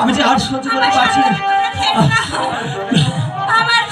আমি যে আর সহ্য করতে পারছি না। আমার